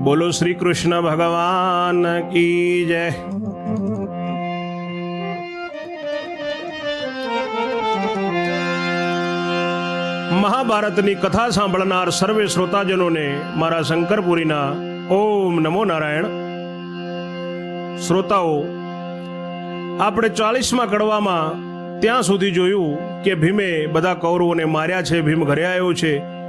બોલો શ્રી કૃષ્ણ ભગવાન કી જય. મહાભારતની કથા સાંભળનાર સર્વે શ્રોતાજનોને મારા શંકરપુરીના ઓમ નમો નારાયણ. શ્રોતાઓ, આપણે ચાલીસમાં કડવામાં ત્યાં સુધી જોયું કે ભીમે બધા કૌરવોને માર્યા છે, ભીમ ઘરે આવ્યો છે.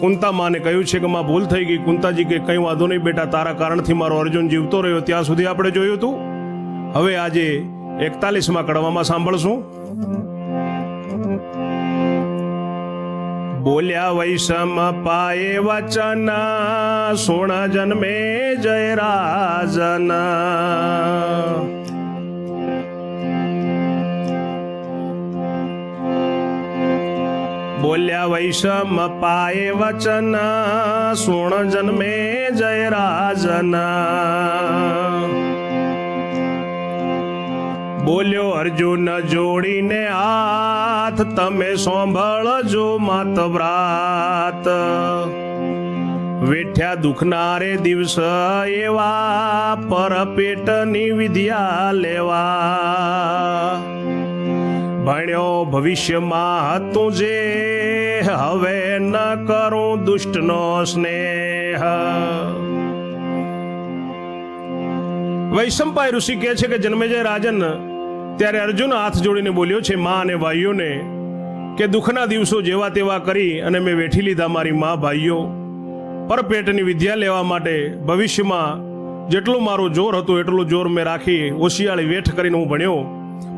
કુંતા માને કહ્યું છે કે માં ભૂલ થઈ ગઈ. કુંતાજી કે કંઈ વાંધો નહીં બેટા, તારા કારણથી મારો અર્જુન જીવતો રહ્યો. ત્યાં સુધી આપણે જોયું હતું હવે આજે એકતાલીસમાં કડવામાં સાંભળશું. બોલ્યા વૈષમ પાયે વચન સોણ જન્મે જય રાજન બોલ્યા વૈષમ પાયે વચન, સોણ જન્મે જય રાજન. બોલ્યો, અર્જુન જોડીને હાથ, તમે સાંભળજો માત વ્રાત. વેઠ્યા દુખનારે દિવસ એવા, પરપેટની વિદ્યા લેવા. ભણ્યો, ભવિષ્યમાં હતું જે હવે ન કરું દુષ્ટનો સ્નેહ. વૈશંપાય ઋષિ કહે છે કે જન્મેજય રાજન, ત્યારે અર્જુન હાથ જોડીને બોલ્યો છે, મા અને ભાઈઓને કે દુઃખના દિવસો જેવા તેવા કરી અને મેં વેઠી લીધા મારી મા ભાઈઓ. પરપેટની વિદ્યા લેવા માટે ભવિષ્યમાં જેટલું મારું જોર હતું, એટલું જોર મેં રાખી હોશિયાળી વેઠ કરીને હું ભણ્યો.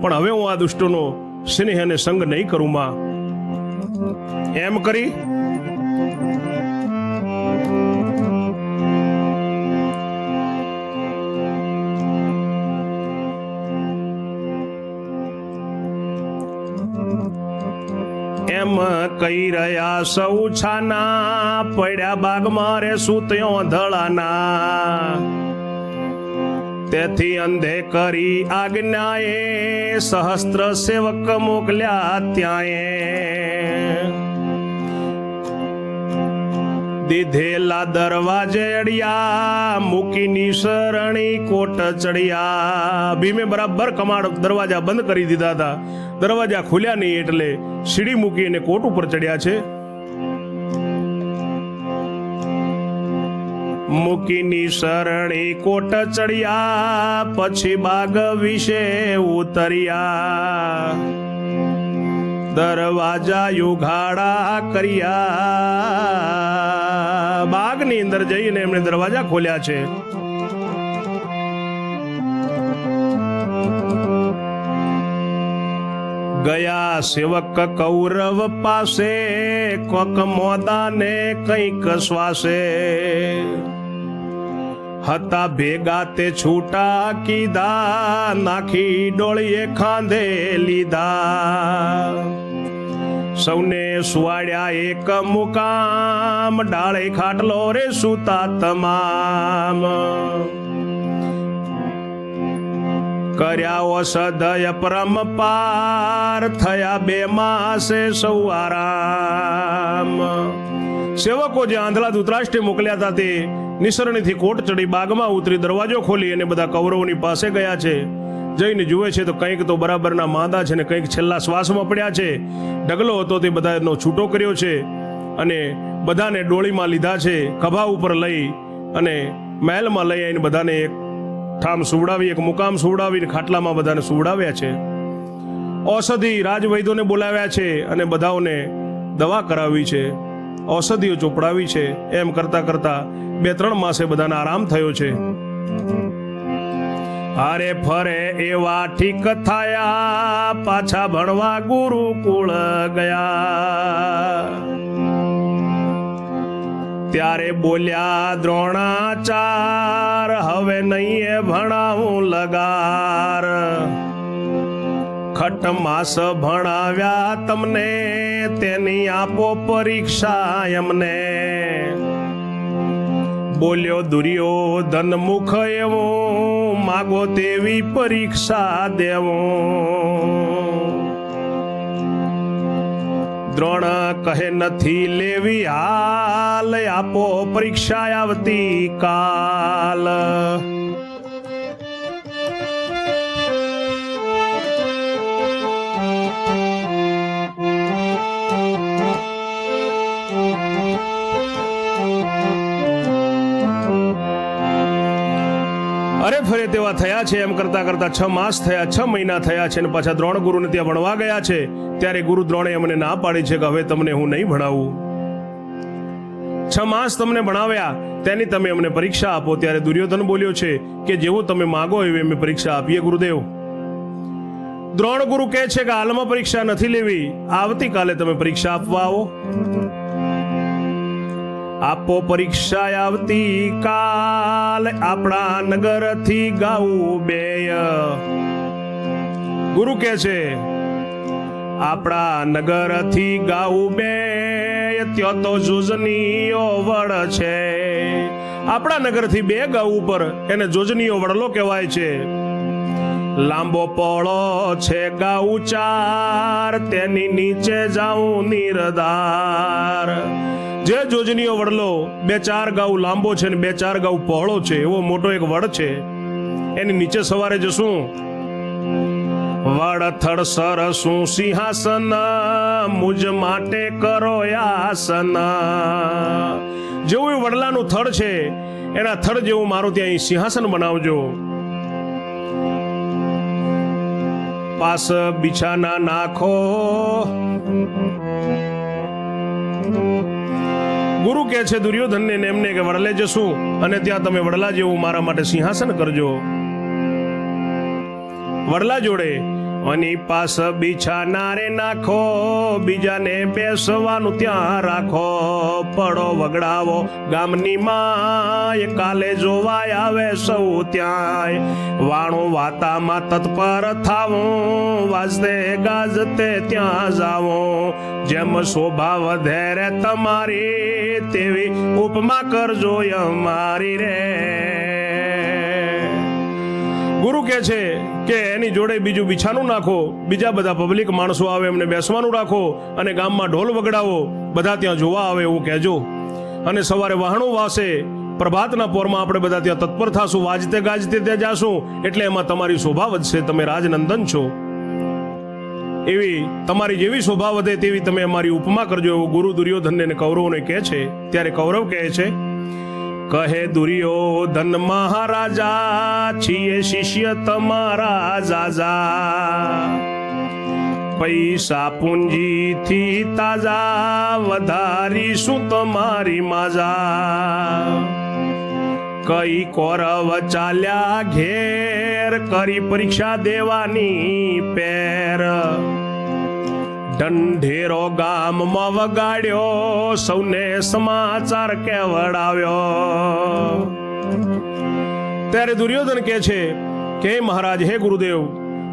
પણ હવે હું આ દુષ્ટોનો સ્નેહ અને સંગ નહીં કરું, માં. એમ કરી એમ કહી રહ્યા સૌ છાના પડ્યા બાગમાં રે સૂત્યો ધળાના. તેથી અંધે કરી આજ્ઞાએ સહસ્ત્ર સેવક મોકલ્યા ત્યાંએ. દીધેલા દરવાજે અડિયા, મૂકીની શરણી કોટ ચડિયા. ભીમે બરાબર કમાડ દરવાજા બંધ કરી દીધા હતા. દરવાજા ખુલ્યા નહીં એટલે સીડી મૂકી અને કોટ ઉપર ચડ્યા છે. મૂકીની શરણી કોટ ચડ્યા, પછી બાગ વિશે ઉતર્યા. દરવાજા યુઘાડા કર્યા. બાગની અંદર જઈને એમણે દરવાજા ખોલ્યા છે. ગયા સેવક કૌરવ પાસે કોક મોદાને કંઈક શ્વાસે. હતા ભેગા તે છૂટા કીધા, નાખી ડોળીએ ખાંધે લીધા. સૌને સુવાડ્યા એક મુકામ. ડાળે ખાટલો રે સુતા તમામ. કર્યા ઓસદય પરમ પાર થયા બે માસે સૌ આરામ સેવકો જે આંધળા ધૂતરાષ્ટ્રે મોકલ્યા હતા તે નિસરણીથી કોટ ચડી બાગમાં ઉતરી દરવાજો ખોલી અને બધા કૌરવોની પાસે ગયા છે. જઈને જુએ છે તો કંઈક તો બરાબરના માંદા છે ને કંઈક છેલ્લા શ્વાસમાં પડ્યા છે. ડગલો હતો તે બધાનો છૂટો કર્યો છે અને બધાને ડોળીમાં લીધા છે, ખભા ઉપર લઈ અને મહેલમાં લઈ આવીને બધાને એક ઠામ સુવડાવી, એક મુકામ સુવડાવીને ખાટલામાં બધાને સુવડાવ્યા છે. ઔષધિ રાજવૈદ્યોને બોલાવ્યા છે અને બધાઓને દવા કરાવી છે. ઔષધિઓ ચોપડાવી છે. એમ કરતા કરતા બે ત્રણ માસે બધાને આરામ થયો છે. હારે ફરે એવા ઠીક થયા, પાછા ભણવા ગુરુકુળ ગયા. ત્યારે બોલ્યા, દ્રોણાચાર, હવે નહીં એ ભણાવું લગાર. ખટ માસ ભણાવ્યા તમને, તેની આપો પરીક્ષા એમને. બોલ્યો દુર્યોધન મુખ એવો, માગો તેવી પરીક્ષા દેવો. દ્રોણ કહે, નથી લેવી હાલ, આપો પરીક્ષા આવતી કાલ. ફરે તેવા થયા છે. એમ કરતા કરતા છ માસ થયા, છ મહિના થયા છે અને પાછા દ્રોણ ગુરુને ત્યાં ભણવા ગયા છે. ત્યારે ગુરુ દ્રોણે અમને ના પાડી છે કે હવે તમને હું નહીં ભણાવું. છ માસ તમને ભણાવ્યા, તેની તમે અમને પરીક્ષા આપો. ત્યારે દુર્યોધન બોલ્યો છે કે જેવું તમે માગો એવી અમે પરીક્ષા આપીએ ગુરુદેવ. દ્રોણ ગુરુ કહે છે કે હાલમાં પરીક્ષા નથી લેવી. આવતીકાલે તમે પરીક્ષા આપવા આવો. આપો પરીક્ષા આવતી કાલ આપણા નગરથી ગાવું બેય. ગુરુ કે છે, આપણા નગરથી ગાવું બે ત્યાં તો જોજનીઓ વડ છે. આપણા નગરથી બે ગાઉ ઉપર એને જોજનીઓ વડલો કહેવાય છે. લાંબો પોળો છે ગાઉ ચાર, તેની નીચે જાઉં નીરદાર જે જોજનીઓ વડલો, બે ચાર ગાઉ લાંબો છે ને બે ચાર ગાઉ પહોળો છે, એવો મોટો એક વડ છે. એની નીચે સવારે જશું. વડ થડ સરસું સિંહાસન, મુજ માટે કરો આસન જેવું વડલાનું થડ છે, એના થડ જેવું મારું ત્યાં સિંહાસન બનાવજો. પાસ બિછાના નાખો. ગુરુ કહે છે, દુર્યોધનને ને એમને કે વડલે જશું અને ત્યાં તમે વડલા જેવું મારા માટે સિંહાસન કરજો. વડલા જોડે અને પાસ બિછાના રે નાખો, બીજાને બેસવાનું ત્યાં રાખો. પડો વગડાવો ગામની માય, કાલે જોવાય આવે સૌ ત્યાંય. વાણું વાતામાં તત્પર થાવું, વાજતે ગાજતે ત્યાં જાવું. જેમ શોભા વધે રે તમારી, તેવી ઉપમા કરજો અમારી રે. ગુરુ કહે છે કે એની જોડે બીજું બિછાનું નાખો, બીજા બધા પબ્લિક માણસો આવે એમને બેસવાનું રાખો અને ગામમાં ઢોલ વગડાવો, બધા ત્યાં જોવા આવે એવું કહેજો. અને સવારે વહાણું વાસે, પ્રભાતના પોરમાં આપણે બધા ત્યાં તત્પર થાશું, વાજતે ગાજતે ત્યાં જાશું, એટલે એમાં તમારી શોભા વધશે, તમે રાજનંદન છો. એવી તમારી જેવી શોભા વધે તેવી તમે અમારી ઉપમા કરજો, એવું ગુરુ દુર્યોધનને કૌરવને કહે છે. ત્યારે કૌરવ કહે છે કહે દુર્યોધન મહારાજા, છીએ શિષ્ય તમારા જાજા પૈસા પૂંજીથી તાજા વધારીશું તમારી માજા. કઈ કોરવ ચાલ્યા ઘેર, કરી પરીક્ષા દેવાની પેર. ઢંઢેરો ગામમાં વગાડ્યો, સૌને સમાચાર કેવડાવ્યો. ત્યારે દુર્યોધન કહે છે કે મહારાજ, હે ગુરુદેવ,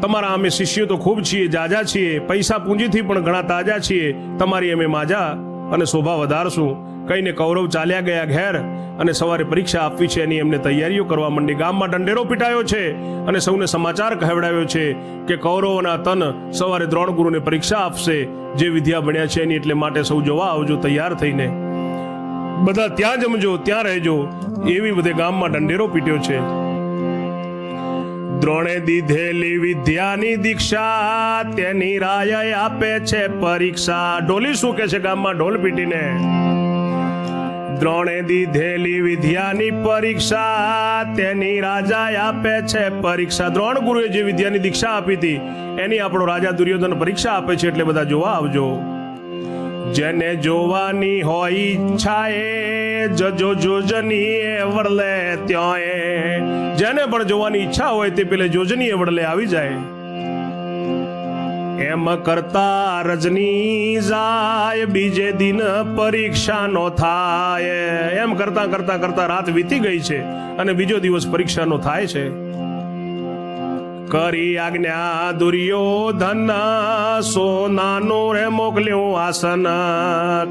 તમારા અમે શિષ્યો તો ખૂબ છીએ, જાજા છીએ, પૈસા પૂંજીથી પણ ઘણા તાજા છીએ. તમારી અમે માજા અને શોભા વધારશું. કહીને કૌરવ ચાલ્યા ગયા ઘેર અને સવારે પરીક્ષા આપવી છે એની એમને તૈયારીઓ કરવા માંડી. ગામમાં દંડેરો પીટાયો છે અને સૌને સમાચાર કહેવડાવ્યો છે કે કૌરવોના તન સવારે દ્રોણ ગુરુને પરીક્ષા આપશે જે વિદ્યા ભણ્યા છે એની એટલે માટે સૌ જોવા આવજો તૈયાર થઈને. બધા ત્યાં જમજો, ત્યાં રહેજો. એવી બધે ગામમાં દંડેરો પીટ્યો છે. દ્રોણે દીધેલી વિદ્યાની દીક્ષા તેની રાય આપે છે પરીક્ષા. ઢોલી શું કે છે ગામમાં? ઢોલ પીટીને. દ્રોણે દીધેલી વિદ્યાની પરીક્ષા તેની રાજા આપે છે. પરીક્ષા દ્રોણ ગુરુએ જે વિદ્યાની દીક્ષા આપી હતી, એની આપણો રાજા દુર્યોધન પરીક્ષા આપે છે એટલે બધા જોવા આવજો. જેને જોવાની હોય ઈચ્છા એ જજો જોજની એ વડલે ત્યાં એ જેને પણ જોવાની ઈચ્છા હોય તે પેલે જોજની એ વડલે આવી જાય. એમ કરતા રજની જાય, બીજે દિન પરીક્ષા નો થાય. એમ કરતા કરતા કરતા રાત વીતી ગઈ છે અને બીજો દિવસ પરીક્ષાનો થાય છે. કરી આજ્ઞા દુર્યોધન, સોનાનું રે મોકલ્યું આસન.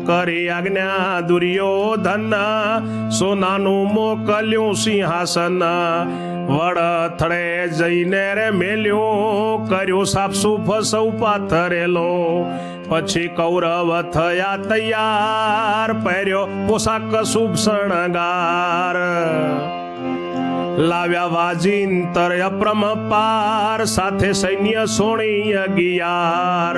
કરી આજ્ઞા દુર્યોધન, સોનાનું મોકલ્યું સિંહાસન. વડ થડે જઈને રે મેલ્યું, કર્યું સાપસુ સૌ પાથરેલો. પછી કૌરવ થયા તૈયાર, પહેર્યો પોશાક શુભ શણગાર. લાવ્યા વાજિંતર અપ્રમ પાર, સાથે સૈન્ય સોણી અગિયાર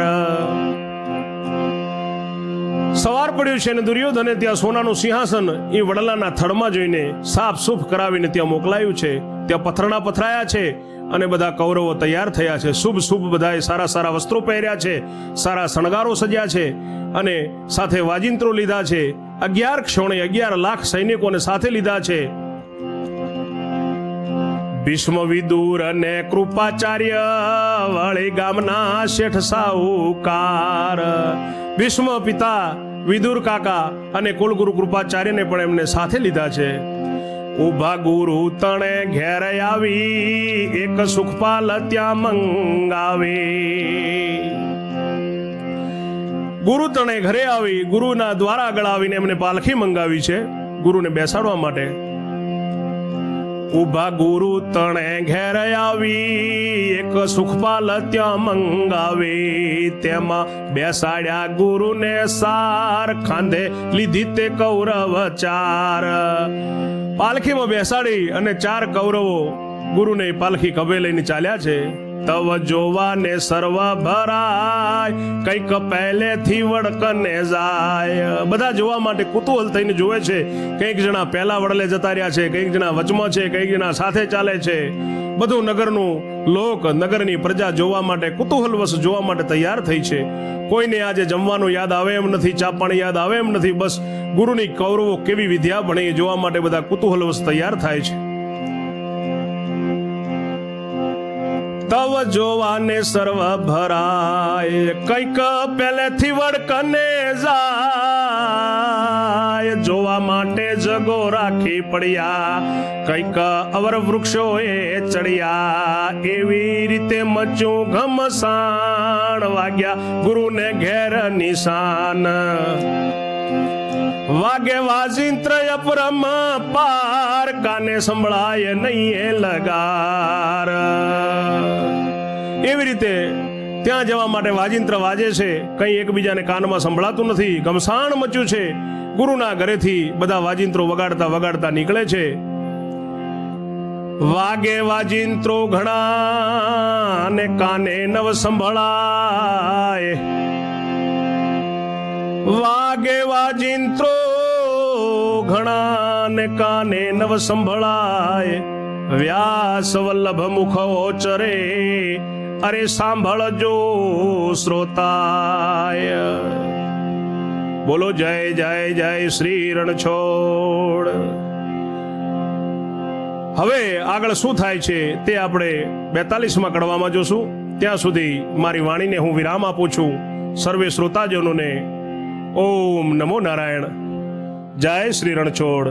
સવાર પડ્યું છે અને દુર્યોધને ત્યાં સોનાનું સિંહાસન એ વડલાના થડમાં જોઈને સાફ સુફ કરાવીને ત્યાં મોકલાયું છે. ત્યાં પથરણા પથરાયા છે અને બધા કૌરવો તૈયાર થયા છે. શુભ શુભ બધાએ સારા સારા વસ્ત્રો પહેર્યા છે, સારા શણગારો સજ્યા છે અને સાથે વાજિંત્રો લીધા છે. અગિયાર ક્ષણે અગિયાર લાખ સૈનિકોને સાથે લીધા છે. ભીષ્મ વિદુર અને કૃપાચાર્ય વળી ગામના શેઠ સાહુકાર. ભીષ્મ પિતા વિદુર કાકા અને કુલગુરુ કૃપાચાર્યને પણ એમને સાથે લીધા છે. ઊભા ગુરુ તણે ઘેર આવી, એક સુખપાલ ત્યાં મંગાવી. ગુરુ તણે ઘરે આવી, ગુરુના દ્વારા આગળ આવીને એમને પાલખી મંગાવી છે. ગુરુને બેસાડવા માટે ઊભા ગુરુ તણે ઘેર આવી, એક સુખપાલ ત્યાં મંગાવી. તેમાં બેસાડ્યા ગુરુને સાર, ખાંધે લીધી તે કૌરવ ચાર. પાલખીમાં બેસાડી અને ચાર કૌરવો ગુરુને પાલખી કબે લઈને ચાલ્યા છે. તવ જોવાને સર્વ ભરાય કંઈક પહેલેથી વડકને જાય. બધા જોવા માટે કુતૂહલ થઈને જોવે છે. કંઈક જણા પહેલા વડલે જતા રહ્યા છે, કંઈક જણા વચમાં છે, કંઈક જણા સાથે ચાલે છે. બધું નગરનું લોક, નગરની પ્રજા જોવા માટે કુતૂહલવશ જોવા માટે તૈયાર થઈ છે. કોઈને આજે જમવાનું યાદ આવે એમ નથી ચા પાણી યાદ આવે એમ નથી, બસ ગુરુની કૌરવો કેવી વિદ્યા ભણે જોવા માટે બધા કુતૂહલવશ તૈયાર થાય છે. તવ જોવાને સર્વ ભરાય કંઈક પહેલેથી વડકને જાય. જોવા માટે જગો રાખી પડ્યા. કંઈક અવર વૃક્ષોએ ચડ્યા. એવી રીતે મચું ઘમસાણ વાગ્યા ગુરુને ઘેર નિશાન. વાગે વાજિંત્ર અપરમ, પાર કાને સંભળાય નહીં એ લગાર. એવી રીતે ત્યાં જવા માટે વાજિંત્ર વાજે છે, કંઈ એકબીજાને કાનમાં સંભળાતું નથી ગમસાણ મચ્યું છે. ગુરુના ઘરેથી બધા વાજિંત્રો વગાડતા વગાડતા નીકળે છે. વાગે વાજિંત્રો ઘણા ને કાને નવ સંભળાય. વાગે વાજિંત્રો ઘણા ને કાને નવ સંભળાય. વ્યાસ વલ્લભ મુખ ઓચરે અરે સાંભળજો શ્રોતાય. બોલો જય જય જય શ્રી રણછોડ. હવે આગળ શું થાય છે તે આપણે બેતાલીસમાં કડવામાં જોશું. ત્યાં સુધી મારી વાણીને હું વિરામ આપું છું. સર્વે શ્રોતાજનોને ઓમ નમો નારાયણ. જય શ્રી રણછોડ.